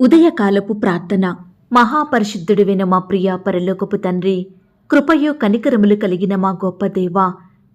ఉదయకాలపు ప్రార్థన. మహాపరిశుద్ధుడివైన మా ప్రియ పరలోకపు తండ్రి కృపయో కనికరములు కలిగిన మా గొప్ప దేవా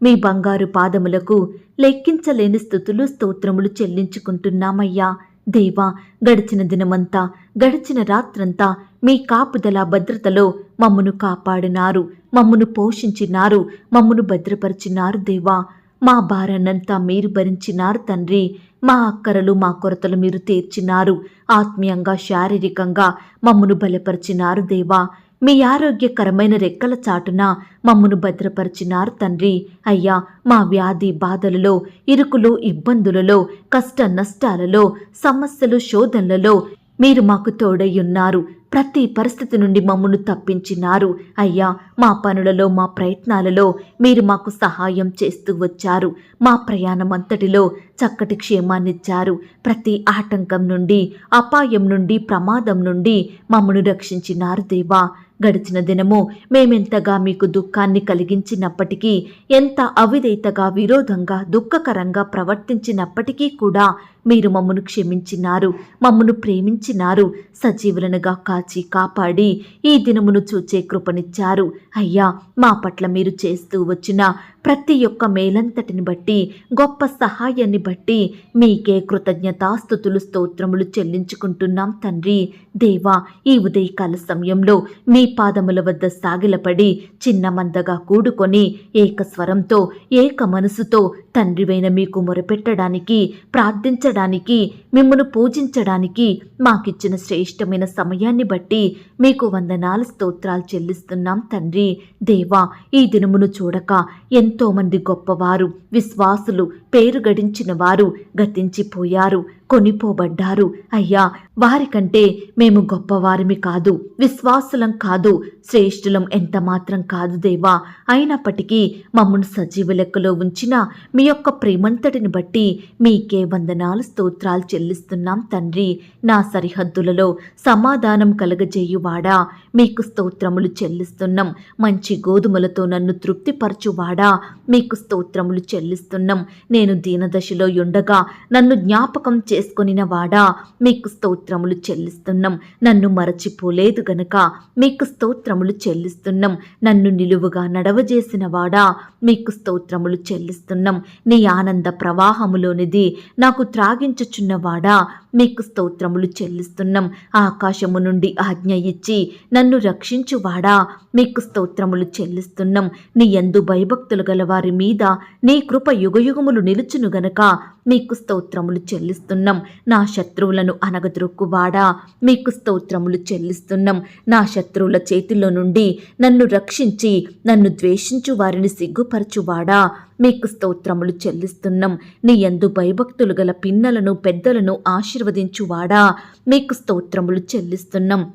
మీ బంగారు పాదములకు లెక్కించలేని స్థుతులు స్తోత్రములు చెల్లించుకుంటున్నామయ్యా. దేవా గడిచిన దినమంతా గడిచిన రాత్రంతా మీ కాపుదల భద్రతలో మమ్మను కాపాడినారు మమ్మను పోషించినారు మమ్మను భద్రపరిచినారు దేవా. మా భారాన్నంతా మీరు భరించినారు తండ్రి. మా అక్కరలు మా కొరతలు మీరు తీర్చినారు. ఆత్మీయంగా శారీరకంగా మమ్మను బలపరిచినారు దేవా. మీ ఆరోగ్యకరమైన రెక్కల చాటున మమ్మను భద్రపరిచినారు తండ్రి. అయ్యా మా వ్యాధి బాధలలో ఇరుకులు ఇబ్బందులలో కష్ట నష్టాలలో సమస్యలు శోధనలలో మీరు మాకు తోడయ్యున్నారు. ప్రతి పరిస్థితి నుండి మమ్మను తప్పించినారు. అయ్యా మా పనులలో మా ప్రయత్నాలలో మీరు మాకు సహాయం చేస్తూ వచ్చారు. మా ప్రయాణం అంతటిలో చక్కటి క్షేమాన్నిచ్చారు. ప్రతి ఆటంకం నుండి అపాయం నుండి ప్రమాదం నుండి మమ్మను రక్షించినారు దేవా. గడిచిన దినము మేమెంతగా మీకు దుఃఖాన్ని కలిగించినప్పటికీ ఎంత అవిధేయతగా విరోధంగా దుఃఖకరంగా ప్రవర్తించినప్పటికీ కూడా మీరు మమ్మను క్షమించినారు మమ్మను ప్రేమించినారు సజీవులనుగా కాచి కాపాడి ఈ దినమును చూచే కృపనిచ్చారు. అయ్యా మా పట్ల మీరు చేస్తూ వచ్చిన ప్రతి ఒక్క మేలంతటిని బట్టి గొప్ప సహాయాన్ని బట్టి మీకే కృతజ్ఞతాస్థుతులు స్తోత్రములు చెల్లించుకుంటున్నాం తండ్రి. దేవా ఈ ఉదయకాల సమయంలో మీ పాదముల వద్ద సాగిలపడి చిన్న మందగా కూడుకొని ఏకస్వరంతో ఏక మనసుతో తండ్రివైన మీకు మొరపెట్టడానికి ప్రార్థించడానికి మిమ్మను పూజించడానికి మాకిచ్చిన శ్రేష్టమైన సమయాన్ని బట్టి మీకు వందనాలు స్తోత్రాలు చెల్లిస్తున్నాం తండ్రి. దేవా ఈ దినమును చూడక ఎంతోమంది గొప్పవారు విశ్వాసులు పేరు గడించిన వారు గతించిపోయారు. కొనిపోబడ్డారు. అయ్యా వారికంటే మేము గొప్పవారిమి కాదు విశ్వాసులం కాదు శ్రేష్ఠులం ఎంత మాత్రం కాదు దేవా. అయినప్పటికీ మమ్మను సజీవ లెక్కలో ఉంచిన మీ యొక్క ప్రేమంతటిని బట్టి మీకే వందనాలు స్తోత్రాలు చెల్లిస్తున్నాం తండ్రి. నా సరిహద్దులలో సమాధానం కలగజేయువాడా? మీకు స్తోత్రములు చెల్లిస్తున్నాం. మంచి గోధుమలతో నన్ను తృప్తిపరచువాడా? మీకు స్తోత్రములు చెల్లిస్తున్నాం. నేను దీనదశలో ఉండగా నన్ను జ్ఞాపకం చేసుకొనిన వాడా మీకు స్తోత్రములు చెల్లిస్తున్నాం. నన్ను మరచిపోలేదు గనక మీకు స్తోత్రములు చెల్లిస్తున్నాం. నన్ను నిలువుగా నడవజేసిన వాడా మీకు స్తోత్రములు చెల్లిస్తున్నాం. నీ ఆనంద ప్రవాహములోనిది నాకు త్రాగించుచున్నవాడా మీకు స్తోత్రములు చెల్లిస్తున్నాం. ఆకాశము నుండి ఆజ్ఞ ఇచ్చి నన్ను రక్షించువాడా? మీకు స్తోత్రములు చెల్లిస్తున్నాం. నీ ఎందు భయభక్తులు గల వారి మీద నీ కృప యుగయుగములు నిలుచును గనక మీకు స్తోత్రములు చెల్లిస్తున్నాం. నా శత్రువులను అనగద్రొక్కువాడా మీకు స్తోత్రములు చెల్లిస్తున్నాం. నా శత్రువుల చేతిలో నుండి నన్ను రక్షించి నన్ను ద్వేషించు వారిని సిగ్గుపరచువాడా? మీకు స్తోత్రములు చెల్లిస్తున్నాం. నీ ఎందు భయభక్తులు గల పిన్నలను పెద్దలను ఆశీర్వదించువాడా? మీకు స్తోత్రములు చెల్లిస్తున్నాం.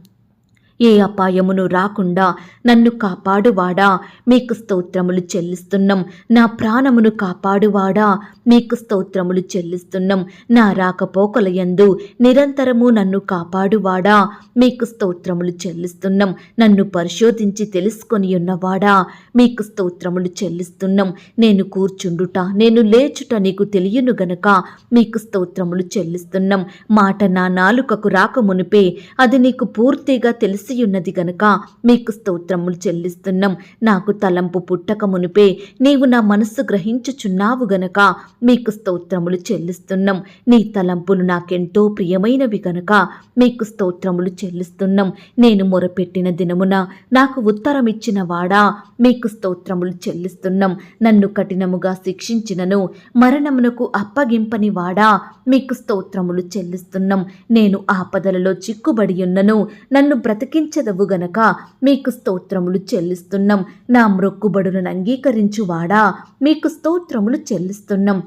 ఏ అపాయమును రాకుండా నన్ను కాపాడువాడా? మీకు స్తోత్రములు చెల్లిస్తున్నాం. నా ప్రాణమును కాపాడువాడా? మీకు స్తోత్రములు చెల్లిస్తున్నాం. నా రాకపోకల యందు నిరంతరము నన్ను కాపాడువాడా? మీకు స్తోత్రములు చెల్లిస్తున్నాం. నన్ను పరిశోధించి తెలుసుకొని ఉన్నవాడా? మీకు స్తోత్రములు చెల్లిస్తున్నాం. నేను కూర్చుండుట నేను లేచుట నీకు తెలియను గనక మీకు స్తోత్రములు చెల్లిస్తున్నాం. మాట నా నాలుకకు రాకమునిపే అది నీకు పూర్తిగా తెలుసు తెలిసియున్నది గనుక మీకు స్తోత్రములు చెల్లిస్తున్నాం. నాకు తలంపు పుట్టక మునిపే నీవు నా మనస్సు గ్రహించుచున్నావు గనక మీకు స్తోత్రములు చెల్లిస్తున్నాం. నీ తలంపులు నాకెంతో ప్రియమైనవి గనక మీకు స్తోత్రములు చెల్లిస్తున్నాం. నేను మొరపెట్టిన దినమున నాకు ఉత్తరం ఇచ్చిన వాడా మీకు స్తోత్రములు చెల్లిస్తున్నాం. నన్ను కఠినముగా శిక్షించినను మరణమునకు అప్పగింపని వాడా మీకు స్తోత్రములు చెల్లిస్తున్నాం. నేను ఆపదలలో చిక్కుబడి ఉన్నను. నన్ను లెక్కించదవు గనక మీకు స్తోత్రములు చెల్లిస్తున్నాం. నా మ్రొక్కుబడులను అంగీకరించువాడా? మీకు స్తోత్రములు చెల్లిస్తున్నాం.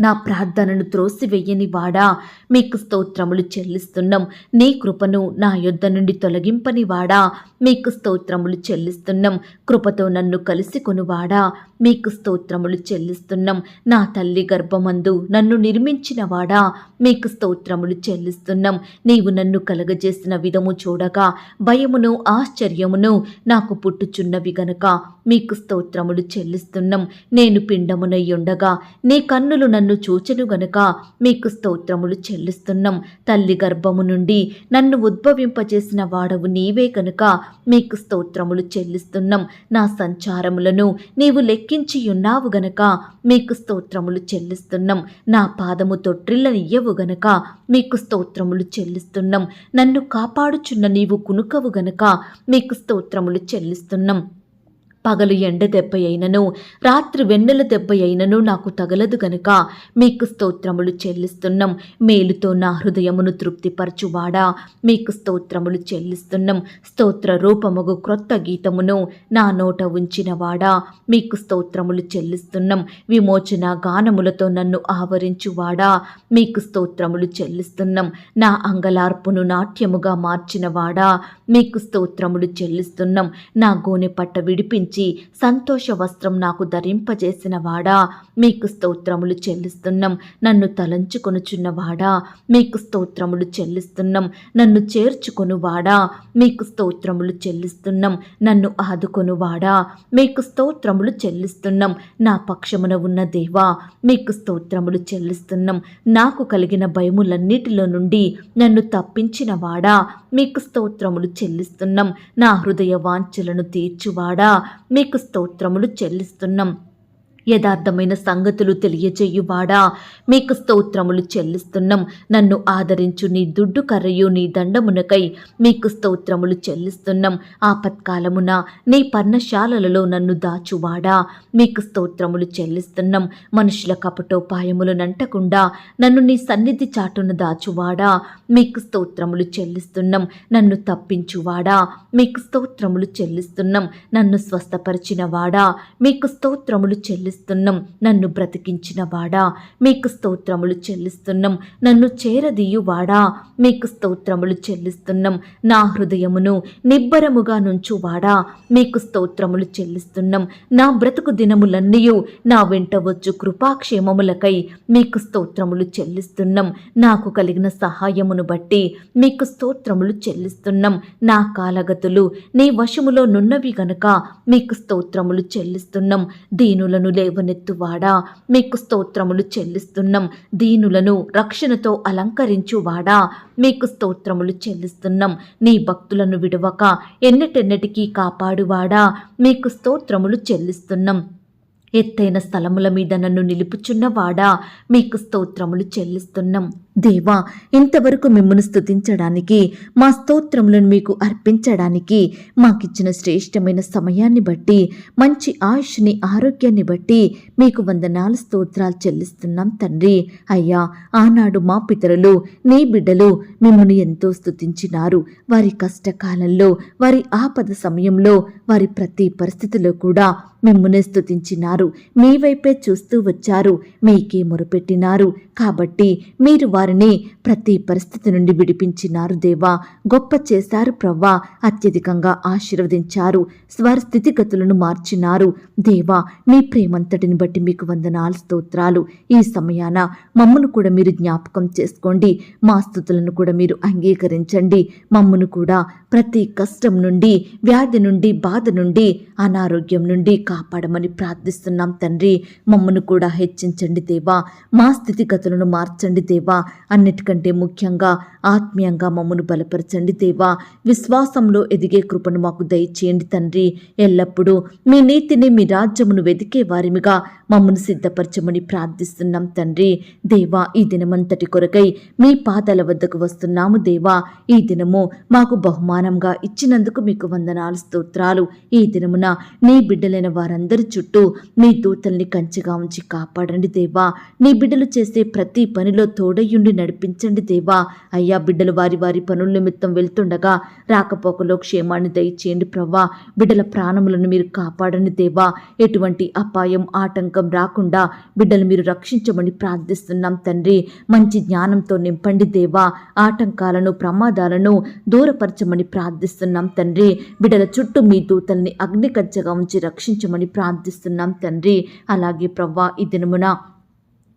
నా ప్రార్థనను త్రోసివెయ్యని వాడా? మీకు స్తోత్రములు చెల్లిస్తున్నాం. నీ కృపను నా యొద్ద నుండి తొలగింపని వాడా? మీకు స్తోత్రములు చెల్లిస్తున్నాం. కృపతో నన్ను కలిసి కొనువాడా? మీకు స్తోత్రములు చెల్లిస్తున్నాం. నా తల్లి గర్భమందు నన్ను నిర్మించిన వాడా మీకు స్తోత్రములు చెల్లిస్తున్నాం. నీవు నన్ను కలగజేసిన విధము చూడగా భయమును ఆశ్చర్యమును నాకు పుట్టుచున్నవి గనుక మీకు స్తోత్రములు చెల్లిస్తున్నాం. నేను పిండమునై ఉండగా నీ కన్నులు నన్ను చూచెను గనుక మీకు స్తోత్రములు చెల్లిస్తున్నాం. తల్లి గర్భము నుండి నన్ను ఉద్భవింపజేసిన వాడవు నీవే గనుక మీకు స్తోత్రములు చెల్లిస్తున్నాం. నా సంచారములను నీవు లెక్క ఉన్నావు గనక మీకు స్తోత్రములు చెల్లిస్తున్నాం. నా పాదము తొట్రిల్లనియ్యవు గనక మీకు స్తోత్రములు చెల్లిస్తున్నాం. నన్ను కాపాడుచున్న నీవు కునుకవు గనక మీకు స్తోత్రములు చెల్లిస్తున్నాం. పగలు ఎండ దెబ్బ అయినను రాత్రి వెన్నెల దెబ్బ అయినను నాకు తగలదు గనుక మీకు స్తోత్రములు చెల్లిస్తున్నాం. మేలుతో నా హృదయమును తృప్తిపరచువాడా? మీకు స్తోత్రములు చెల్లిస్తున్నాం. స్తోత్ర రూపముగు క్రొత్త గీతమును నా నోట ఉంచినవాడా? మీకు స్తోత్రములు చెల్లిస్తున్నాం. విమోచన గానములతో నన్ను ఆవరించువాడా? మీకు స్తోత్రములు చెల్లిస్తున్నాం. నా అంగలార్పును నాట్యముగా మార్చినవాడా? మీకు స్తోత్రములు చెల్లిస్తున్నాం. నా గోనె పట్ట విడిపించి సంతోష వస్త్రం నాకు ధరింపజేసిన వాడా మీకు స్తోత్రములు చెల్లిస్తున్నాం. నన్ను తలంచుకొనుచున్నవాడా? మీకు స్తోత్రములు చెల్లిస్తున్నాం. నన్ను చేర్చుకొనువాడా? మీకు స్తోత్రములు చెల్లిస్తున్నాం. నన్ను ఆదుకొనువాడా? మీకు స్తోత్రములు చెల్లిస్తున్నాం. నా పక్షమున ఉన్న దేవా మీకు స్తోత్రములు చెల్లిస్తున్నాం. నాకు కలిగిన భయములన్నిటిలో నుండి నన్ను తప్పించిన వాడా మీకు స్తోత్రములు చెల్లిస్తున్నాం. నా హృదయ వాంఛలను తీర్చువాడా? మీకు స్తోత్రములు చెల్లిస్తున్నాం. యథార్థమైన సంగతులు తెలియజేయువాడా మీకు స్తోత్రములు చెల్లిస్తున్నాం. నన్ను ఆదరించు నీ దుడ్డు కర్రయు నీ దండమునకై మీకు స్తోత్రములు చెల్లిస్తున్నాం. ఆపత్కాలమున నీ పర్ణశాలలలో నన్ను దాచువాడా? మీకు స్తోత్రములు చెల్లిస్తున్నాం. మనుషుల కపటోపాయములు నంటకుండా నన్ను నీ సన్నిధి చాటున దాచువాడా? మీకు స్తోత్రములు చెల్లిస్తున్నాం. నన్ను తప్పించువాడా? మీకు స్తోత్రములు చెల్లిస్తున్నాం. నన్ను స్వస్థపరిచిన వాడా మీకు స్తోత్రములు చెల్లిస్తున్నాం నన్ను బ్రతికించిన వాడా మీకు స్తోత్రములు చెల్లిస్తున్నాం. నన్ను చేరదీయువాడా మీకు స్తోత్రములు చెల్లిస్తున్నాం. నా హృదయమును నిబ్బరముగా నుంచువాడా మీకు స్తోత్రములు చెల్లిస్తున్నాం. నా బ్రతుకు దినములన్నీ నా వెంట వచ్చు కృపాక్షేమములకై మీకు స్తోత్రములు చెల్లిస్తున్నాం. నాకు కలిగిన సహాయమును బట్టి మీకు స్తోత్రములు చెల్లిస్తున్నాం. నా కాలగతులు నీ వశములో నున్నవి గనుక మీకు స్తోత్రములు చెల్లిస్తున్నాం. దీనులను లేవనెత్తువాడా మీకు స్తోత్రములు చెల్లిస్తున్నాం. దీనులను రక్షణతో అలంకరించువాడా మీకు స్తోత్రములు చెల్లిస్తున్నాం. నీ భక్తులను విడవక ఎన్నటెన్నటికీ కాపాడువాడా. మీకు స్తోత్రములు చెల్లిస్తున్నాం. ఎత్తైన స్థలముల మీద నన్ను నిలుపుచున్నవాడా మీకు స్తోత్రములు చెల్లిస్తున్నాం. దేవా ఇంతవరకు మిమ్మల్ని స్థుతించడానికి మా స్తోత్రములను మీకు అర్పించడానికి మాకిచ్చిన శ్రేష్టమైన సమయాన్ని బట్టి మంచి ఆయుష్ని ఆరోగ్యాన్ని బట్టి మీకు వందనాలు స్తోత్రాలు చెల్లిస్తున్నాం తండ్రి. అయ్యా ఆనాడు మా పితరులు నీ బిడ్డలు మిమ్మల్ని ఎంతో స్తుతించినారు. వారి కష్టకాలంలో వారి ఆపద సమయంలో వారి ప్రతి పరిస్థితిలో కూడా మిమ్మల్ని స్థుతించినారు మీ వైపే చూస్తూ వచ్చారు. మీకే మొరపెట్టినారు. కాబట్టి మీరు వారి వారిని ప్రతి పరిస్థితి నుండి విడిపించినారు దేవా. గొప్ప చేశారు ప్రవ్వా. అత్యధికంగా ఆశీర్వదించారు. స్వర స్థితిగతులను మార్చినారు. దేవా మీ ప్రేమంతటిని బట్టి మీకు వందనాలు స్తోత్రాలు. ఈ సమయాన మమ్మను కూడా మీరు జ్ఞాపకం చేసుకోండి. మా స్థుతులను కూడా మీరు అంగీకరించండి. మమ్మను కూడా ప్రతి కష్టం నుండి వ్యాధి నుండి బాధ నుండి అనారోగ్యం నుండి కాపాడమని ప్రార్థిస్తున్నాం తండ్రి. మమ్మను కూడా హెచ్చించండి దేవా. మా స్థితిగతులను మార్చండి దేవా. అన్నిటికంటే ముఖ్యంగా ఆత్మీయంగా మమ్మను బలపరచండి దేవా. విశ్వాసంలో ఎదిగే కృపను మాకు దయచేయండి తండ్రి. ఎల్లప్పుడూ మీ నీతిని మీ రాజ్యమును వెదికే వారిమిగా మమ్మను సిద్ధపరచమని ప్రార్థిస్తున్నాం తండ్రి. దేవా ఈ దినమంతటి కొరకై మీ పాదాల వద్దకు వస్తున్నాము దేవా. ఈ దినము మాకు బహుమానంగా ఇచ్చినందుకు మీకు వందనాలు స్తోత్రాలు. ఈ దినమున నీ బిడ్డలైన వారందరి చుట్టూ నీ దూతల్ని కంచిగా ఉంచి కాపాడండి దేవా. నీ బిడ్డలు చేసే ప్రతి పనిలో తోడయ్యుండి నడిపించండి దేవా. అయ్యా బిడ్డలు వారి వారి పనుల నిమిత్తం వెళ్తుండగా రాకపోకలో క్షేమాన్ని దయచేయండి ప్రవ్వా. బిడ్డల ప్రాణములను మీరు కాపాడండి దేవా. ఎటువంటి అపాయం ఆటంకం రాకుండా బిడ్డలు మీరు రక్షించమని ప్రార్థిస్తున్నాం తండ్రి. మంచి జ్ఞానంతో నింపండి దేవా. ఆటంకాలను ప్రమాదాలను దూరపరచమని ప్రార్థిస్తున్నాం తండ్రి. బిడ్డల చుట్టూ మీ దూతల్ని అగ్నికచ్చగా ఉంచి రక్షించమని ప్రార్థిస్తున్నాం తండ్రి తండ్రి. అలాగే ప్రవ్వా ఈ దినమున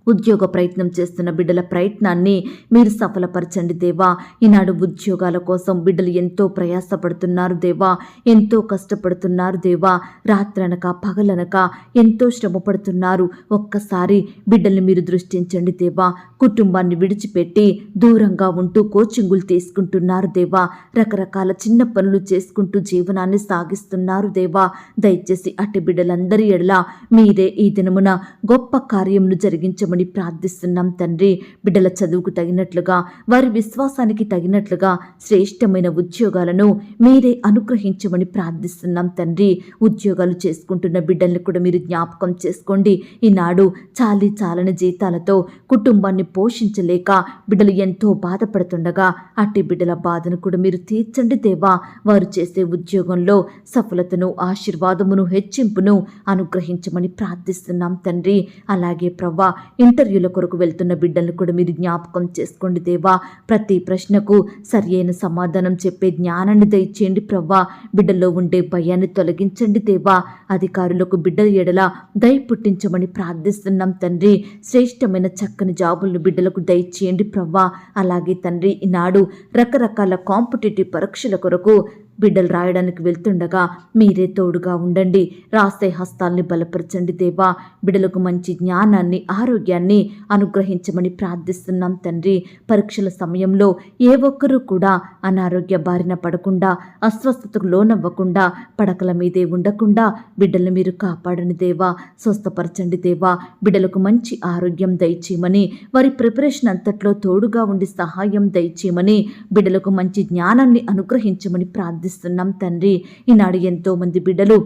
ఉద్యోగ ప్రయత్నం చేస్తున్న బిడ్డల ప్రయత్నాన్ని మీరు సఫలపరచండి దేవా. ఈనాడు ఉద్యోగాల కోసం బిడ్డలు ఎంతో ప్రయాసపడుతున్నారు దేవా. ఎంతో కష్టపడుతున్నారు దేవా. రాత్రనక పగలనక ఎంతో శ్రమపడుతున్నారు. ఒక్కసారి బిడ్డల్ని మీరు దృష్టించండి దేవా. కుటుంబాన్ని విడిచిపెట్టి దూరంగా ఉంటూ కోచింగులు తీసుకుంటున్నారు దేవా. రకరకాల చిన్న పనులు చేసుకుంటూ జీవనాన్ని సాగిస్తున్నారు దేవా. దయచేసి అటు బిడ్డలందరి ఎడల మీరే ఈ దినమున గొప్ప కార్యమును జరిగించమని ప్రార్థిస్తున్నాం తండ్రి. బిడ్డల చదువుకు తగినట్లుగా వారి విశ్వాసానికి తగినట్లుగా శ్రేష్టమైన ఉద్యోగాలను మీరే అనుగ్రహించమని ప్రార్థిస్తున్నాం తండ్రి. ఉద్యోగాలు చేసుకుంటున్న బిడ్డల్ని కూడా మీరు జ్ఞాపకం చేసుకోండి. ఈనాడు చాలి చాలని జీతాలతో కుటుంబాన్ని పోషించలేక బిడ్డలు ఎంతో బాధపడుతుండగా అట్టి బిడ్డల బాధను కూడా మీరు తీర్చండి దేవా. వారు చేసే ఉద్యోగంలో సఫలతను ఆశీర్వాదమును హెచ్చింపును అనుగ్రహించమని ప్రార్థిస్తున్నాం తండ్రి. అలాగే ప్రవ్వా ఇంటర్వ్యూల కొరకు వెళ్తున్న బిడ్డలను కూడా మీరు జ్ఞాపకం చేసుకోండి దేవా. ప్రతి ప్రశ్నకు సరియైన సమాధానం చెప్పే జ్ఞానాన్ని దయచేయండి ప్రవ్వా. బిడ్డల్లో ఉండే భయాన్ని తొలగించండి దేవా. అధికారులకు బిడ్డల ఎడల దయ పుట్టించమని ప్రార్థిస్తున్నాం తండ్రి. శ్రేష్టమైన చక్కని జాబులను బిడ్డలకు దయచేయండి ప్రవ్వా. అలాగే తండ్రి ఈనాడు రకరకాల కాంపిటేటివ్ పరీక్షల కొరకు బిడ్డలు రాయడానికి వెళ్తుండగా మీరే తోడుగా ఉండండి. రాసే హస్తాల్ని బలపరచండి దేవా. బిడ్డలకు మంచి జ్ఞానాన్ని ఆరోగ్యాన్ని అనుగ్రహించమని ప్రార్థిస్తున్నాం తండ్రి. పరీక్షల సమయంలో ఏ ఒక్కరూ కూడా అనారోగ్య బారిన పడకుండా అస్వస్థతకు లోనవ్వకుండా పడకల మీదే ఉండకుండా బిడ్డలను మీరు కాపాడని దేవా. స్వస్థపరచండి దేవా. బిడ్డలకు మంచి ఆరోగ్యం దయచేయమని వారి ప్రిపరేషన్ అంతట్లో తోడుగా ఉండి సహాయం దయచేయమని బిడ్డలకు మంచి జ్ఞానాన్ని అనుగ్రహించమని ప్రార్థి ప్రార్థిస్తున్నాం తండ్రి. ఈనాడు ఎంతో మంది బిడ్డలు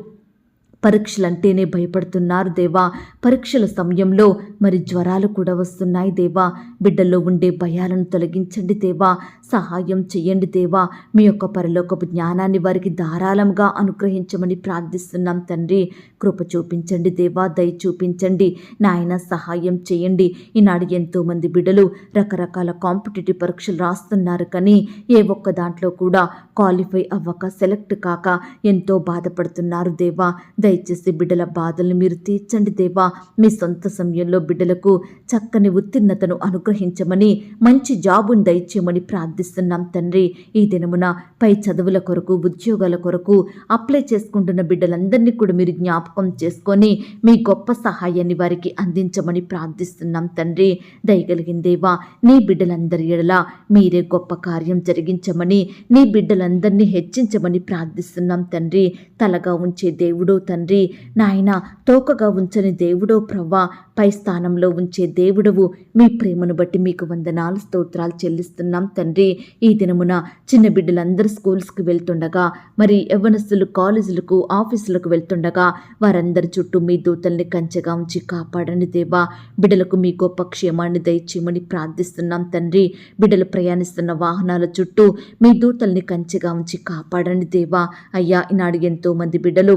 పరీక్షలంటేనే భయపడుతున్నారు దేవా. పరీక్షల సమయంలో మరి జ్వరాలు కూడా వస్తున్నాయి దేవా. బిడ్డల్లో ఉండే భయాలను తొలగించండి దేవా. సహాయం చెయ్యండి దేవా. మీ యొక్క పరలోకపు జ్ఞానాన్ని వారికి ధారాళంగా అనుగ్రహించమని ప్రార్థిస్తున్నాం తండ్రి. కృప చూపించండి దేవా. దయ చూపించండి. నాయన సహాయం చేయండి. ఈనాడు ఎంతో మంది బిడ్డలు రకరకాల కాంపిటేటివ్ పరీక్షలు రాస్తున్నారు కానీ ఏ ఒక్క దాంట్లో కూడా క్వాలిఫై అవ్వక సెలెక్ట్ కాక ఎంతో బాధపడుతున్నారు దేవా. దయ దయచేసి బిడ్డల బాధల్ని మీరు తీర్చండి దేవా. మీ సొంత సమయంలో బిడ్డలకు చక్కని ఉత్తీర్ణతను అనుగ్రహించమని మంచి జాబును దయచేయమని ప్రార్థిస్తున్నాం తండ్రి. ఈ దినమున పై చదువుల కొరకు ఉద్యోగాల కొరకు అప్లై చేసుకుంటున్న బిడ్డలందరినీ కూడా మీరు జ్ఞాపకం చేసుకొని మీ గొప్ప సహాయాన్ని వారికి అందించమని ప్రార్థిస్తున్నాం తండ్రి. దయగలిగిందేవా నీ బిడ్డలందరి ఎడల మీరే గొప్ప కార్యం జరిగించమని నీ బిడ్డలందరినీ హెచ్చించమని ప్రార్థిస్తున్నాం తండ్రి. తలగా ఉంచే దేవుడో తండ్రి తండ్రి నాయన తోకగా ఉంచని దేవుడో ప్రవ్వా పై స్థానంలో ఉంచే దేవుడవు. మీ ప్రేమను బట్టి మీకు వందనాలు స్తోత్రాలు చెల్లిస్తున్నాం తండ్రి. ఈ దినమున చిన్న బిడ్డలందరూ స్కూల్స్కి వెళ్తుండగా మరి యవ్వనస్తులు కాలేజీలకు ఆఫీసులకు వెళ్తుండగా వారందరి చుట్టూ మీ దూతల్ని కంచెగా ఉంచి కాపాడండి దేవా. బిడ్డలకు మీ గొప్ప క్షేమాన్ని దయచేయమని ప్రార్థిస్తున్నాం తండ్రి. బిడ్డలు ప్రయాణిస్తున్న వాహనాల చుట్టూ మీ దూతల్ని కంచెగా ఉంచి కాపాడండి దేవా. అయ్యా ఈనాడు ఎంతో మంది బిడ్డలు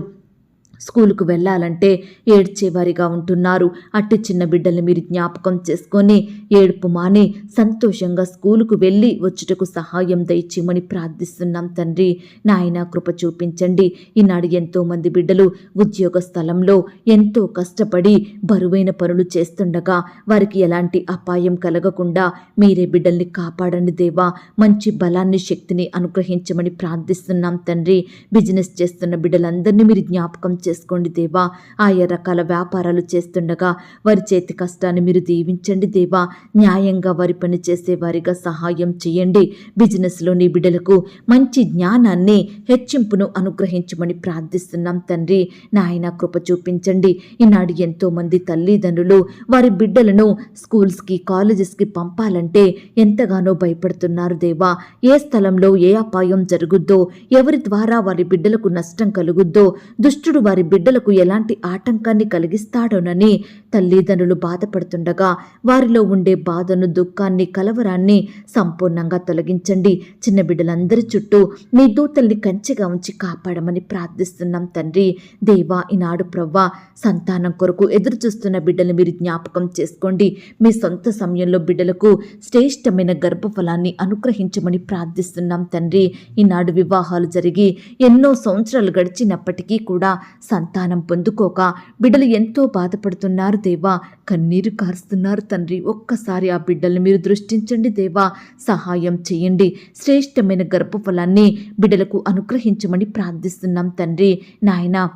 స్కూలుకు వెళ్ళాలంటే ఏడ్చేవారిగా ఉంటున్నారు. అట్టి చిన్న బిడ్డల్ని మీరు జ్ఞాపకం చేసుకొని ఏడుపు మాని సంతోషంగా స్కూలుకు వెళ్ళి వచ్చుటకు సహాయం దయచేయమని ప్రార్థిస్తున్నాం తండ్రి. నాయన కృప చూపించండి. ఈనాడు ఎంతోమంది బిడ్డలు ఉద్యోగ స్థలంలో ఎంతో కష్టపడి బరువైన పనులు చేస్తుండగా వారికి ఎలాంటి అపాయం కలగకుండా మీరే బిడ్డల్ని కాపాడండి దేవా. మంచి బలాన్ని శక్తిని అనుగ్రహించమని ప్రార్థిస్తున్నాం తండ్రి. బిజినెస్ చేస్తున్న బిడ్డలందరినీ మీరు జ్ఞాపకం చేసుకోండి దేవా. ఆయా రకాల వ్యాపారాలు చేస్తుండగా వారి చేతి కష్టాన్ని మీరు దీవించండి దేవా. న్యాయంగా వారి పని చేసే వారిగా సహాయం చేయండి. బిజినెస్లోని బిడ్డలకు మంచి జ్ఞానాన్ని హెచ్చింపును అనుగ్రహించమని ప్రార్థిస్తున్నాం తండ్రి. నాయన కృప చూపించండి. ఈనాడు ఎంతో మంది తల్లిదండ్రులు వారి బిడ్డలను స్కూల్స్కి కాలేజెస్కి పంపాలంటే ఎంతగానో భయపడుతున్నారు దేవా. ఏ స్థలంలో ఏ అపాయం జరుగుద్దో ఎవరి ద్వారా వారి బిడ్డలకు నష్టం కలుగుద్దో దుష్టుడు వారి వారి బిడ్డలకు ఎలాంటి ఆటంకాన్ని కలిగిస్తాడోనని తల్లిదండ్రులు బాధపడుతుండగా వారిలో ఉండే బాధను దుఃఖాన్ని కలవరాన్ని సంపూర్ణంగా తొలగించండి. చిన్న బిడ్డలందరి చుట్టూ మీ దూతల్ని కంచెగా ఉంచి కాపాడమని ప్రార్థిస్తున్నాం తండ్రి. దేవా ఈనాడు ప్రవ్వా సంతానం కొరకు ఎదురు చూస్తున్న బిడ్డలు మీరు జ్ఞాపకం చేసుకోండి. మీ సొంత సమయంలో బిడ్డలకు శ్రేష్టమైన గర్భఫలాన్ని అనుగ్రహించమని ప్రార్థిస్తున్నాం తండ్రి. ఈనాడు వివాహాలు జరిగి ఎన్నో సంవత్సరాలు గడిచినప్పటికీ కూడా సంతానం పొందుకోక బిడ్డలు ఎంతో బాధపడుతున్నారు దేవా. కన్నీరు కారుస్తున్నారు తండ్రి. ఒక్కసారి ఆ బిడ్డల్ని మీరు దృష్టించండి దేవా. సహాయం చేయండి. శ్రేష్టమైన గర్భఫలాన్ని బిడ్డలకు అనుగ్రహించమని ప్రార్థిస్తున్నాం తండ్రి. నాయనా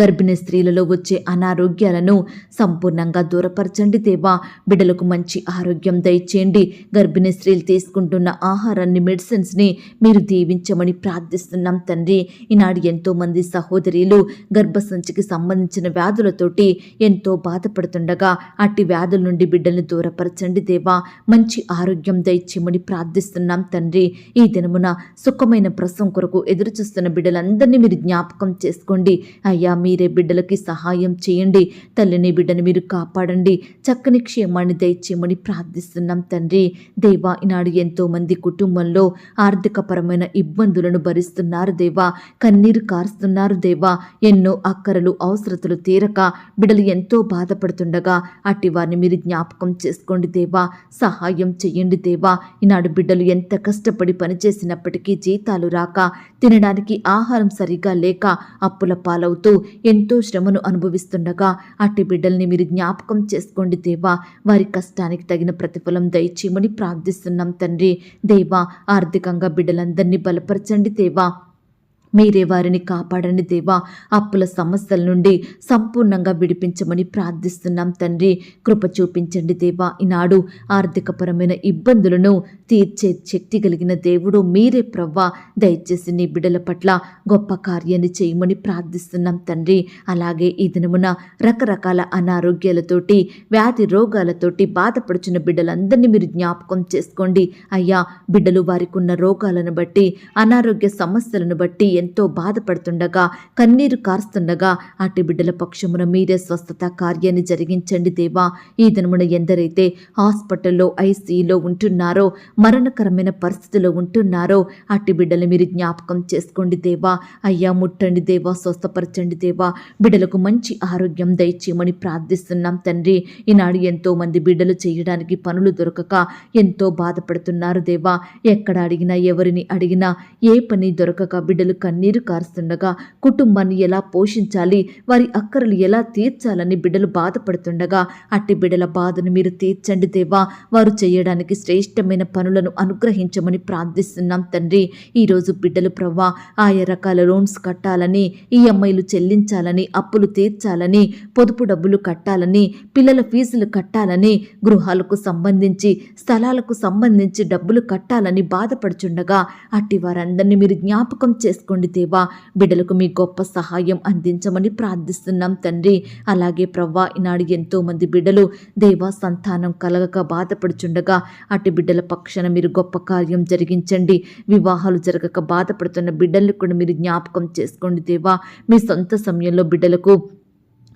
గర్భిణీ స్త్రీలలో వచ్చే అనారోగ్యాలను సంపూర్ణంగా దూరపరచండి దేవా. బిడ్డలకు మంచి ఆరోగ్యం దయచేయండి. గర్భిణీ స్త్రీలు తీసుకుంటున్న ఆహారాన్ని మెడిసిన్స్ని మీరు దీవించమని ప్రార్థిస్తున్నాం తండ్రి. ఈనాడు ఎంతోమంది సహోదరులు గర్భసంచికి సంబంధించిన వ్యాధులతోటి ఎంతో బాధపడుతుండగా అట్టి వ్యాధుల నుండి బిడ్డల్ని దూరపరచండి దేవా. మంచి ఆరోగ్యం దయచేయమని ప్రార్థిస్తున్నాం తండ్రి. ఈ దినమున సుఖమైన ప్రసవం కొరకు ఎదురుచూస్తున్న బిడ్డలందరినీ మీరు జ్ఞాపకం చేసుకోండి. అయ్యా మీరే బిడ్డలకి సహాయం చేయండి. తల్లిని బిడ్డని మీరు కాపాడండి. చక్కని క్షేమాన్ని దయచేయమని ప్రార్థిస్తున్నాం తండ్రి. దేవా ఈనాడు ఎంతో మంది కుటుంబంలో ఆర్థికపరమైన ఇబ్బందులను భరిస్తున్నారు దేవా. కన్నీరు కారుస్తున్నారు దేవా. ఎన్నో అక్కరలు అవసరతలు తీరక బిడ్డలు ఎంతో బాధపడుతుండగా అట్టి వారిని మీరు జ్ఞాపకం చేసుకోండి దేవా. సహాయం చేయండి దేవా. ఈనాడు బిడ్డలు ఎంత కష్టపడి పనిచేసినప్పటికీ జీతాలు రాక తినడానికి ఆహారం సరిగా లేక అప్పుల పాలవుతూ ఎంతో శ్రమను అనుభవిస్తుండగా అట్టి బిడ్డల్ని మీరు జ్ఞాపకం చేసుకోండి దేవా. వారి కష్టానికి తగిన ప్రతిఫలం దయచేయమని ప్రార్థిస్తున్నాం తండ్రి. దేవా ఆర్థికంగా బిడ్డలందరినీ బలపరచండి దేవా. మీరే వారిని కాపాడండి దేవా. అప్పుల సమస్యల నుండి సంపూర్ణంగా విడిపించమని ప్రార్థిస్తున్నాం తండ్రి. కృప చూపించండి దేవా. ఈనాడు ఆర్థికపరమైన ఇబ్బందులను తీర్చే శక్తి కలిగిన దేవుడు మీరే ప్రవ్వా. దయచేసి నీ బిడ్డల పట్ల గొప్ప కార్యాన్ని చేయమని ప్రార్థిస్తున్నాం తండ్రి. అలాగే ఈ దినమున రకరకాల అనారోగ్యాలతోటి వ్యాధి రోగాలతోటి బాధపడుచున్న బిడ్డలందరినీ మీరు జ్ఞాపకం చేసుకోండి. అయ్యా బిడ్డలు వారికి ఉన్న రోగాలను బట్టి అనారోగ్య సమస్యలను బట్టి ఎంతో బాధపడుతుండగా కన్నీరు కారుస్తుండగా అటు బిడ్డల పక్షమున మీరే స్వస్థత కార్యాన్ని జరిగించండి దేవా. ఈ దినమున ఎందరైతే హాస్పిటల్లో ఐసీయూలో ఉంటున్నారో మరణకరమైన పరిస్థితిలో ఉంటున్నారో అట్టి బిడ్డలు మీరు జ్ఞాపకం చేసుకోండి దేవా. అయ్యా ముట్టండి దేవా స్వస్థపరచండి దేవా. బిడ్డలకు మంచి ఆరోగ్యం దయచేయమని ప్రార్థిస్తున్నాం తండ్రి. ఈనాడు ఎంతో మంది బిడ్డలు చేయడానికి పనులు దొరకక ఎంతో బాధపడుతున్నారు దేవా. ఎక్కడ అడిగినా ఎవరిని అడిగినా ఏ పని దొరకక బిడ్డలు కన్నీరు కారుస్తుండగా కుటుంబాన్ని ఎలా పోషించాలి వారి అక్కరలు ఎలా తీర్చాలని బిడ్డలు బాధపడుతుండగా అట్టి బిడ్డల బాధను మీరు తీర్చండి దేవా. వారు చేయడానికి శ్రేష్టమైన పనులను అనుగ్రహించమని ప్రార్థిస్తున్నాం తండ్రి. ఈరోజు బిడ్డలు ప్రవ్వా ఆయా రకాల లోన్స్ కట్టాలని ఈఎంఐలు చెల్లించాలని అప్పులు తీర్చాలని పొదుపు డబ్బులు కట్టాలని పిల్లల ఫీజులు కట్టాలని గృహాలకు సంబంధించి స్థలాలకు సంబంధించి డబ్బులు కట్టాలని బాధపడుచుండగా అట్టి వారందరినీ మీరు జ్ఞాపకం చేసుకోండి దేవా. బిడ్డలకు మీ గొప్ప సహాయం అందించమని ప్రార్థిస్తున్నాం తండ్రి. అలాగే ప్రవ్వా ఈనాడు ఎంతో మంది బిడ్డలు దేవా సంతానం కలగక బాధపడుచుండగా అటు బిడ్డల పక్షాన మీరు గొప్ప కార్యం జరిగించండి. వివాహాలు జరగక బాధపడుతున్న బిడ్డలను కూడా మీరు జ్ఞాపకం చేసుకోండి దేవా. మీ సొంత సమయంలో బిడ్డలకు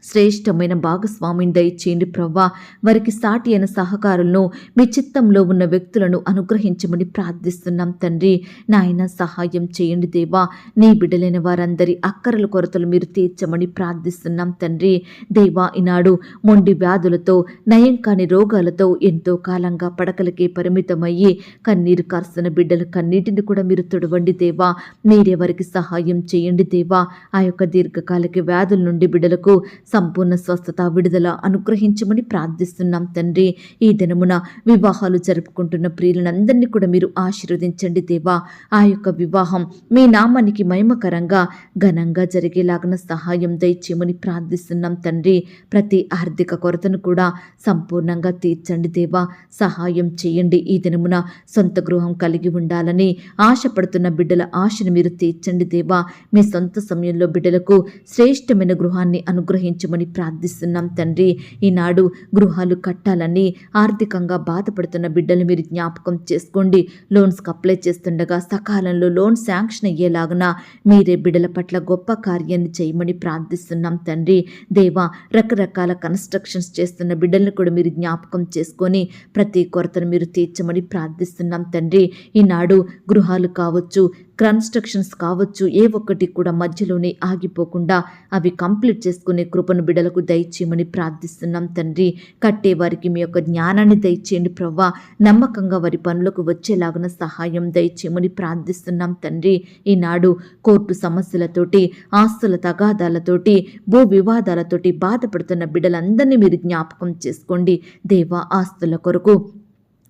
శ్రేష్టమైన భాగస్వామిని దయచేయండి ప్రవ్వా. వారికి సాటి అయిన సహకారులను మీ చిత్తంలో ఉన్న వ్యక్తులను అనుగ్రహించమని ప్రార్థిస్తున్నాం తండ్రి. నాయన సహాయం చేయండి దేవా. నీ బిడ్డలైన వారందరి అక్కరల కొరతలు మీరు తీర్చమని ప్రార్థిస్తున్నాం తండ్రి. దేవా ఈనాడు మొండి వ్యాధులతో నయం కాని రోగాలతో ఎంతో కాలంగా పడకలకే పరిమితమయ్యి కన్నీరు కారుస్తున్న బిడ్డల కన్నీటిని కూడా మీరు తుడవండి దేవా. మీరే వారికి సహాయం చేయండి దేవా. ఆ యొక్క దీర్ఘకాలిక వ్యాధుల నుండి బిడ్డలకు సంపూర్ణ స్వస్థత విడుదల అనుగ్రహించమని ప్రార్థిస్తున్నాం తండ్రి. ఈ దినమున వివాహాలు జరుపుకుంటున్న ప్రియులందరినీ కూడా మీరు ఆశీర్వదించండి దేవా. ఆ యొక్క వివాహం మీ నామానికి మహిమకరంగా ఘనంగా జరిగేలాగిన సహాయం దయచేయమని ప్రార్థిస్తున్నాం తండ్రి. ప్రతి ఆర్థిక కొరతను కూడా సంపూర్ణంగా తీర్చండి దేవా. సహాయం చేయండి. ఈ దినమున సొంత గృహం కలిగి ఉండాలని ఆశపడుతున్న బిడ్డల ఆశను మీరు తీర్చండి దేవా. మీ సొంత సమయంలో బిడ్డలకు శ్రేష్టమైన గృహాన్ని అనుగ్రహించమని ప్రార్థిస్తున్నాం తండ్రి. ఈనాడు గృహాలు కట్టాలని ఆర్థికంగా బాధపడుతున్న బిడ్డలు మీరు జ్ఞాపకం చేసుకోండి. లోన్స్కి అప్లై చేస్తుండగా సకాలంలో లోన్ శాంక్షన్ అయ్యేలాగున మీరే బిడ్డల పట్ల గొప్ప కార్యాన్ని చేయమని ప్రార్థిస్తున్నాం తండ్రి. దేవా రకరకాల కన్స్ట్రక్షన్స్ చేస్తున్న బిడ్డలను కూడా మీరు జ్ఞాపకం చేసుకొని ప్రతి కొరతను మీరు తీర్చమని ప్రార్థిస్తున్నాం తండ్రి. ఈనాడు గృహాలు కావచ్చు కన్స్ట్రక్షన్స్ కావచ్చు ఏ ఒక్కటి కూడా మధ్యలోనే ఆగిపోకుండా అవి కంప్లీట్ చేసుకునే కృపను బిడలకు దయచేయమని ప్రార్థిస్తున్నాం తండ్రి. కట్టే వారికి మీ యొక్క జ్ఞానాన్ని దయచేయండి ప్రవ్వా. నమ్మకంగా వారి పనులకు వచ్చేలాగున సహాయం దయచేయమని ప్రార్థిస్తున్నాం తండ్రి. ఈనాడు కోర్టు సమస్యలతోటి ఆస్తుల తగాదాలతోటి భూ వివాదాలతోటి బాధపడుతున్న బిడ్డలందరినీ మీరు జ్ఞాపకం చేసుకోండి. దేవా ఆస్తుల కొరకు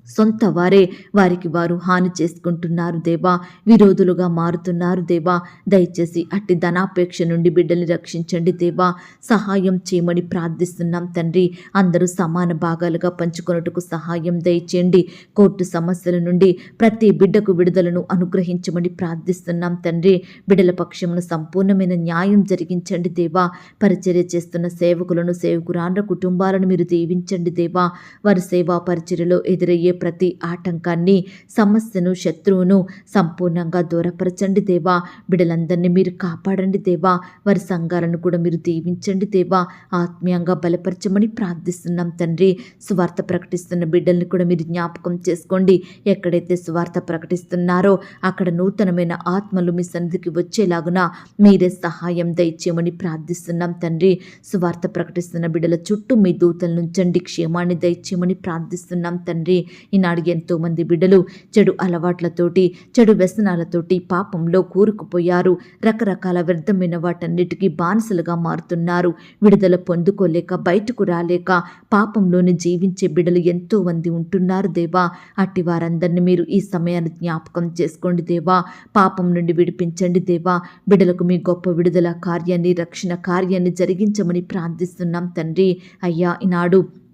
సొంత వారే వారికి వారు హాని చేసుకుంటున్నారు దేవా. విరోధులుగా మారుతున్నారు దేవా. దయచేసి అట్టి ధనాపేక్ష నుండి బిడ్డల్ని రక్షించండి దేవా. సహాయం చేయమని ప్రార్థిస్తున్నాం తండ్రి. అందరూ సమాన భాగాలుగా పంచుకొనుటకు సహాయం దయచేయండి. కోర్టు సమస్యల నుండి ప్రతి బిడ్డకు విడుదలను అనుగ్రహించమని ప్రార్థిస్తున్నాం తండ్రి. బిడ్డల పక్షమును సంపూర్ణమైన న్యాయం జరిగించండి దేవా. పరిచర్య చేస్తున్న సేవకులను సేవకురాండ్ర కుటుంబాలను మీరు దీవించండి దేవా. వారి సేవా పరిచర్యలో ఎదురయ్యే ప్రతి ఆటంకాన్ని సమస్యను శత్రువును సంపూర్ణంగా దూరపరచండి దేవా. బిడలందరినీ మీరు కాపాడండి దేవా. వారి సంఘాలను కూడా మీరు దీవించండి దేవా. ఆత్మీయంగా బలపరచమని ప్రార్థిస్తున్నాం తండ్రి. స్వార్థ ప్రకటిస్తున్న బిడ్డల్ని కూడా మీరు జ్ఞాపకం చేసుకోండి. ఎక్కడైతే స్వార్థ ప్రకటిస్తున్నారో అక్కడ నూతనమైన ఆత్మలు మీ సన్నిధికి వచ్చేలాగున మీరే సహాయం దయచేయమని ప్రార్థిస్తున్నాం తండ్రి. స్వార్థ ప్రకటిస్తున్న బిడ్డల చుట్టూ మీ దూతల నుంచండి క్షేమాన్ని దయచేయమని ప్రార్థిస్తున్నాం తండ్రి. ఈనాడు ఎంతో మంది బిడ్డలు చెడు అలవాట్లతోటి చెడు వ్యసనాలతోటి పాపంలో కూరుకుపోయారు. రకరకాల వ్యర్థమైన వాటన్నిటికీ బానిసలుగా మారుతున్నారు. విడుదల పొందుకోలేక బయటకు రాలేక పాపంలోనే జీవించే బిడ్డలు ఎంతో మంది ఉంటున్నారు దేవా. అట్టి వారందరిని మీరు ఈ సమయాన్ని జ్ఞాపకం చేసుకోండి దేవా. పాపం నుండి విడిపించండి దేవా. బిడ్డలకు మీ గొప్ప విడుదల కార్యాన్ని రక్షణ కార్యాన్ని జరిగించమని ప్రార్థిస్తున్నాం తండ్రి. అయ్యా ఈనాడు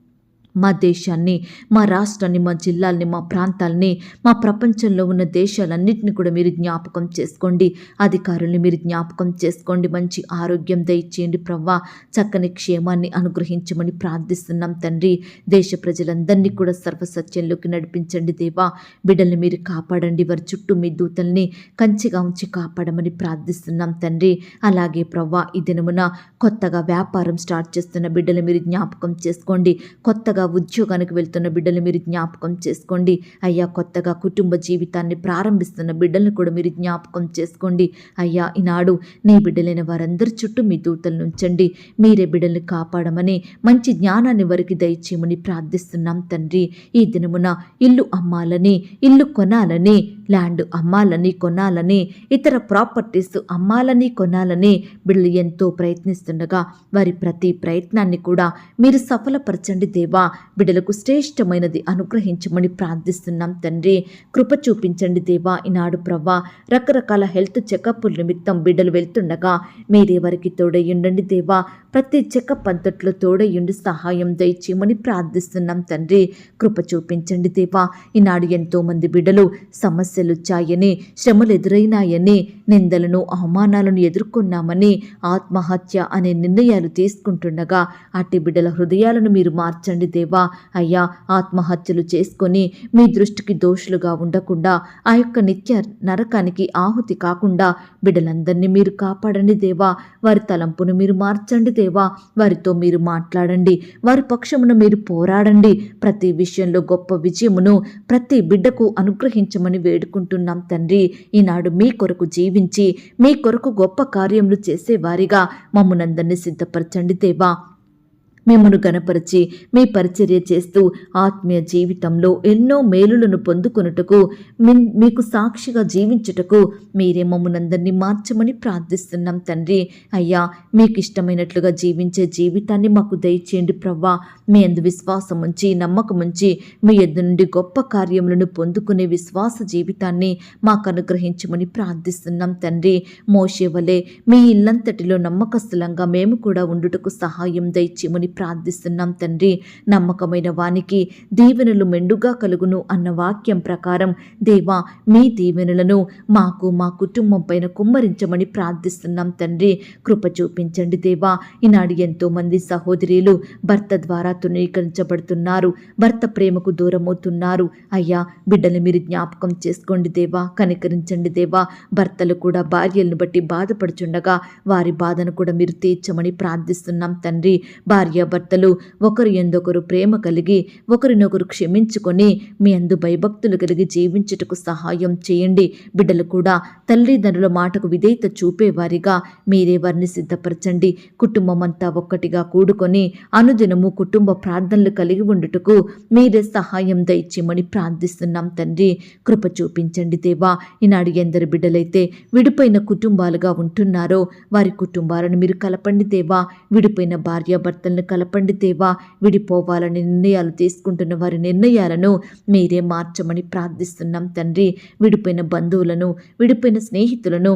మా దేశాన్ని మా రాష్ట్రాన్ని మా జిల్లాల్ని మా ప్రాంతాల్ని మా ప్రపంచంలో ఉన్న దేశాలన్నింటినీ కూడా మీరు జ్ఞాపకం చేసుకోండి. అధికారుల్ని మీరు జ్ఞాపకం చేసుకోండి. మంచి ఆరోగ్యం దయచేయండి ప్రవ్వా. చక్కని క్షేమాన్ని అనుగ్రహించమని ప్రార్థిస్తున్నాం తండ్రి. దేశ ప్రజలందరినీ కూడా సర్వసత్యంలోకి నడిపించండి దేవా. బిడ్డల్ని మీరు కాపాడండి. వారి చుట్టూ మీ దూతల్ని కంచిగా ఉంచి కాపాడమని ప్రార్థిస్తున్నాం తండ్రి. అలాగే ప్రవ్వా ఈ దినమున కొత్తగా వ్యాపారం స్టార్ట్ చేస్తున్న బిడ్డలు మీరు జ్ఞాపకం చేసుకోండి. కొత్తగా ఉద్యోగానికి వెళ్తున్న బిడ్డలు మీరు జ్ఞాపకం చేసుకోండి. అయ్యా కొత్తగా కుటుంబ జీవితాన్ని ప్రారంభిస్తున్న బిడ్డలను కూడా మీరు జ్ఞాపకం చేసుకోండి. అయ్యా ఈనాడు నీ బిడ్డలైన వారందరి చుట్టూ మీ దూతలను ఉంచండి. మీరే బిడ్డల్ని కాపాడమని మంచి జ్ఞానాన్ని వారికి దయచేయమని ప్రార్థిస్తున్నాం తండ్రి. ఈ దినమున ఇల్లు అమ్మాలని ఇల్లు కొనాలని ల్యాండ్ అమ్మాలని కొనాలని ఇతర ప్రాపర్టీస్ అమ్మాలని కొనాలని బిడ్డలు ఎంతో ప్రయత్నిస్తుండగా వారి ప్రతి ప్రయత్నాన్ని కూడా మీరు సఫలపరచండి దేవా. బిడ్డలకు శ్రేష్టమైనది అనుగ్రహించమని ప్రార్థిస్తున్నాం తండ్రి. కృప చూపించండి దేవా. ఈనాడు ప్రవ్వా రకరకాల హెల్త్ చెకప్ల నిమిత్తం బిడ్డలు వెళ్తుండగా మీరే వారికి తోడయ్యుండండి దేవా. ప్రతి చెకప్ అంతట్లో తోడయ్యుండి సహాయం దయచేయమని ప్రార్థిస్తున్నాం తండ్రి. కృప చూపించండి దేవా. ఈనాడు ఎంతో మంది బిడ్డలు సమస్యలు వచ్చాయని శ్రమలు ఎదురైనాయని నిందలను అవమానాలను ఎదుర్కొన్నామని ఆత్మహత్య అనే నిర్ణయాలు తీసుకుంటుండగా అట్టి బిడ్డల హృదయాలను మీరు మార్చండి దేవా. అయ్యా ఆత్మహత్యలు చేసుకొని మీ దృష్టికి దోషులుగా ఉండకుండా ఆ యొక్క నిత్య నరకానికి ఆహుతి కాకుండా బిడ్డలందరినీ మీరు కాపాడండి దేవా. వారి తలంపును మీరు మార్చండి దేవా. వారితో మీరు మాట్లాడండి. వారి పక్షమును మీరు పోరాడండి. ప్రతి విషయంలో గొప్ప విజయమును ప్రతి బిడ్డకు అనుగ్రహించమని వేడుకుంటున్నాం తండ్రి. ఈనాడు మీ కొరకు జీవించి మీ కొరకు గొప్ప కార్యములు చేసేవారిగా మమ్మునందరినీ సిద్ధపరచండి దేవా. మిమ్మను గనపరిచి మీ పరిచర్య చేస్తూ ఆత్మీయ జీవితంలో ఎన్నో మేలులను పొందుకొనుటకు మీకు సాక్షిగా జీవించుటకు మీరే మమ్మల్నందరినీ మార్చమని ప్రార్థిస్తున్నాం తండ్రి. అయ్యా మీకు ఇష్టమైనట్లుగా జీవించే జీవితాన్ని మాకు దయచేయండి ప్రవ్వా. మీ అందు విశ్వాసం ఉంచి నమ్మకం ఉంచి మీ ఎద్దు నుండి గొప్ప కార్యములను పొందుకునే విశ్వాస జీవితాన్ని మాకు అనుగ్రహించమని ప్రార్థిస్తున్నాం తండ్రి. మోషే వలె మీ ఇల్లంతటిలో నమ్మకస్తులంగా మేము కూడా ఉండుటకు సహాయం దయచేయమని ప్రార్థిస్తున్నాం తండ్రి. నమ్మకమైన వానికి దీవెనలు మెండుగా కలుగును అన్న వాక్యం ప్రకారం దేవా మీ దీవెనలను మాకు మా కుటుంబం పైన కుమ్మరించమని ప్రార్థిస్తున్నాం తండ్రి. కృప చూపించండి దేవా. ఈనాడు ఎంతో మంది సహోదరులు భర్త ద్వారా తునీకరించబడుతున్నారు భర్త ప్రేమకు దూరమవుతున్నారు. అయ్యా బిడ్డలు మీరు జ్ఞాపకం చేసుకోండి దేవా. కనికరించండి దేవా. భర్తలు కూడా భార్యలను బట్టి బాధపడుచుండగా వారి బాధను కూడా మీరు తీర్చమని ప్రార్థిస్తున్నాం తండ్రి. భార్య భార్యాభర్తలు ఒకరి ఎందొకరు ప్రేమ కలిగి ఒకరినొకరు క్షమించుకొని మీ అందు భయభక్తులు కలిగి జీవించుటకు సహాయం చేయండి. బిడ్డలు కూడా తల్లిదండ్రుల మాటకు విధేయత చూపేవారిగా మీరే వారిని సిద్ధపరచండి. కుటుంబం అంతా ఒక్కటిగా కూడుకొని అనుదినము కుటుంబ ప్రార్థనలు కలిగి ఉండుటకు మీరే సహాయం దయచేయమని ప్రార్థిస్తున్నాం తండ్రి. కృప చూపించండి దేవా. ఈనాడు ఎందరు బిడ్డలైతే విడిపోయిన కుటుంబాలుగా ఉంటున్నారో వారి కుటుంబాలను మీరు కలపండి దేవా. విడిపోయిన భార్యాభర్తలను కలపండి దేవా. విడిపోవాలని నిర్ణయాలు తీసుకుంటున్న వారి నిర్ణయాలను మీరే మార్చమని ప్రార్థిస్తున్నాం తండ్రి. విడిపోయిన బంధువులను విడిపోయిన స్నేహితులను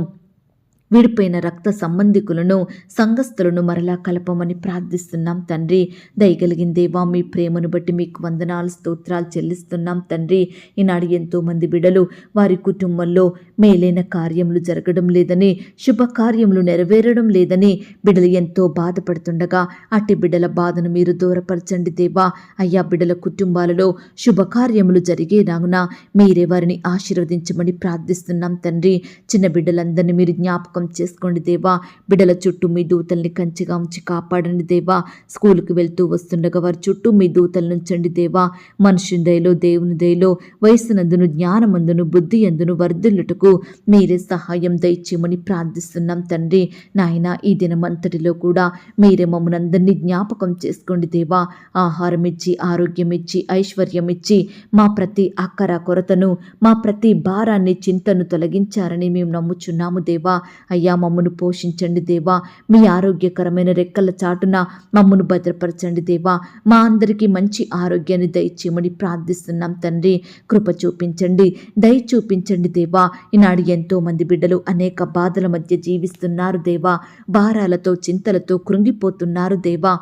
విడిపోయిన రక్త సంబంధికులను సంఘస్థులను మరలా కలపమని ప్రార్థిస్తున్నాం తండ్రి. దయగలిగిన దేవా మీ ప్రేమను బట్టి మీకు వందనాలు స్తోత్రాలు చెల్లిస్తున్నాం తండ్రి. ఈనాడు ఎంతో మంది బిడలు వారి కుటుంబంలో మేలైన కార్యములు జరగడం లేదని శుభకార్యములు నెరవేరడం లేదని బిడలు ఎంతో బాధపడుతుండగా అట్టి బిడల బాధను మీరు దూరపరచండి దేవా. అయ్యా బిడల కుటుంబాలలో శుభకార్యములు జరిగేలాగున మీరే వారిని ఆశీర్వదించమని ప్రార్థిస్తున్నాం తండ్రి. చిన్న బిడ్డలందరినీ మీరు జ్ఞాపకం చేసుకోండి దేవా. బిడ్డల చుట్టూ మీ దూతల్ని కంచిగా ఉంచి కాపాడండి దేవా. స్కూల్కి వెళ్తూ వస్తుండగా వారి చుట్టూ మీ దూతలు ఉంచండి దేవా. మనుషుని దయలో దేవుని దయలో వయసునందును జ్ఞానమందును బుద్ధి ఎందును వర్ధిల్లుటకు మీరే సహాయం దయచేయమని ప్రార్థిస్తున్నాం తండ్రి. నాయన ఈ దినమంతటిలో కూడా మీరే మమ్మల్ని అందరినీ జ్ఞాపకం చేసుకోండి దేవా. ఆహారం ఇచ్చి ఆరోగ్యం ఇచ్చి ఐశ్వర్యం ఇచ్చి మా ప్రతి అక్కర కొరతను మా ప్రతి భారాన్ని చింతను తొలగించారని మేము నమ్ముచున్నాము దేవా. అయ్యా మమ్మను పోషించండి దేవా. మీ ఆరోగ్యకరమైన రెక్కల చాటున మమ్మను భద్రపరచండి దేవా. మా అందరికీ మంచి ఆరోగ్యాన్ని దయచేయమని ప్రార్థిస్తున్నాం తండ్రి. కృప చూపించండి దయ చూపించండి దేవా. ఈనాడు ఎంతో మంది బిడ్డలు అనేక బాధల మధ్య జీవిస్తున్నారు దేవా. భారాలతో చింతలతో కృంగిపోతున్నారు దేవా.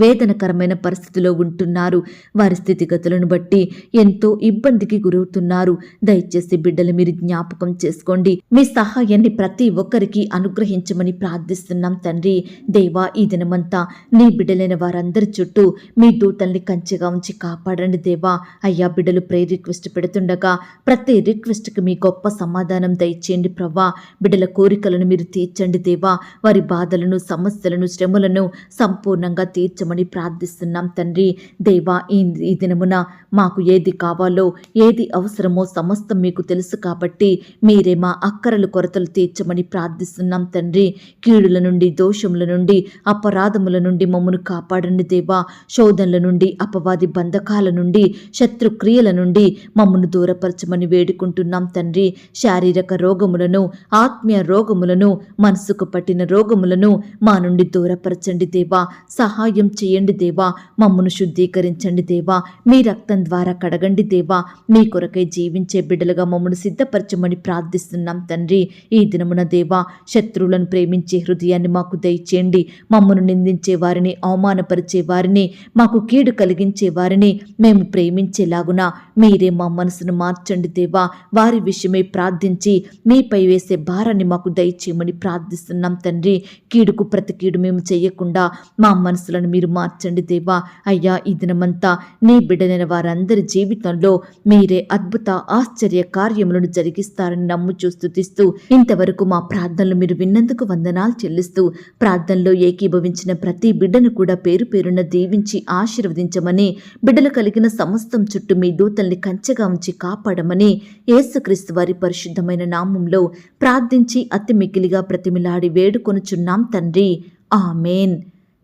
వేదనకరమైన పరిస్థితిలో ఉంటున్నారు. వారి స్థితిగతులను బట్టి ఎంతో ఇబ్బందికి గురవుతున్నారు. దయచేసి బిడ్డలు మీరు జ్ఞాపకం చేసుకోండి. మీ సహాయాన్ని ప్రతి ఒక్కరికి అనుగ్రహించమని ప్రార్థిస్తున్నాం తండ్రి. దేవా ఈ దినమంతా నీ బిడ్డలైన వారందరి చుట్టూ మీ దూతల్ని కంచెగా ఉంచి కాపాడండి దేవా. అయ్యా బిడ్డలు ప్రే రిక్వెస్ట్ పెడుతుండగా ప్రతి రిక్వెస్ట్కి మీ గొప్ప సమాధానం దయచేయండి ప్రవ్వా. బిడ్డల కోరికలను మీరు తీర్చండి దేవా. వారి బాధలను సమస్యలను శ్రమలను సంపూర్ణంగా తీర్చమని ప్రార్థిస్తున్నాం తండ్రి. దేవా ఈ ఈ దినమున మాకు ఏది కావాలో ఏది అవసరమో సమస్తం మీకు తెలుసు కాబట్టి మీరే మా అక్కరలు కొరతలు తీర్చమని ప్రార్థిస్తున్నాం తండ్రి. కీడుల నుండి దోషముల నుండి అపరాధముల నుండి మమ్మను కాపాడండి దేవా. శోధనల నుండి అపవాది బంధకాల నుండి శత్రుక్రియల నుండి మమ్మను దూరపరచమని వేడుకుంటున్నాం తండ్రి. శారీరక రోగములను ఆత్మీయ రోగములను మనసుకు పట్టిన రోగములను మా నుండి దూరపరచండి దేవా. సహాయం చేయండి దేవా మమ్మను శుద్ధీకరించండి దేవా మీ రక్తం ద్వారా కడగండి దేవా మీ కొరకై జీవించే బిడ్డలుగా మమ్మను సిద్ధపరచమని ప్రార్థిస్తున్నాం తండ్రి. ఈ దినమున దేవా శత్రువులను ప్రేమించే హృదయాన్ని మాకు దయచేయండి. మమ్మను నిందించే వారిని అవమానపరిచే వారిని మాకు కీడు కలిగించే వారిని మేము ప్రేమించేలాగున మీరే మా మనసును మార్చండి దేవా. వారి విషయమై ప్రార్థించి మీపై వేసే భారాన్ని మాకు దయచేయమని ప్రార్థిస్తున్నాం తండ్రి. కీడుకు ప్రతి కీడు మేము చేయకుండా మా మనసులను మీరు మార్చండి దేవా. అయ్యా ఈ దినమంతా నీ బిడ్డలైన వారందరి జీవితంలో మీరే అద్భుత ఆశ్చర్య కార్యములను జరిగిస్తారని నమ్ముచూ స్థుతిస్తూ ఇంతవరకు మా ప్రార్థనలు మీరు విన్నందుకు వందనాలు చెల్లిస్తూ ప్రార్థనలో ఏకీభవించిన ప్రతి బిడ్డను కూడా పేరు పేరున దీవించి ఆశీర్వదించమని బిడ్డలు కలిగిన సమస్తం చుట్టూ మీ దూతల్ని కంచెగా ఉంచి కాపాడమని యేసుక్రీస్తు వారి పరిశుద్ధమైన నామంలో ప్రార్థించి అతి మిక్కిలిగా ప్రతిమిలాడి వేడుకొనుచున్నాం తండ్రి. ఆమెన్.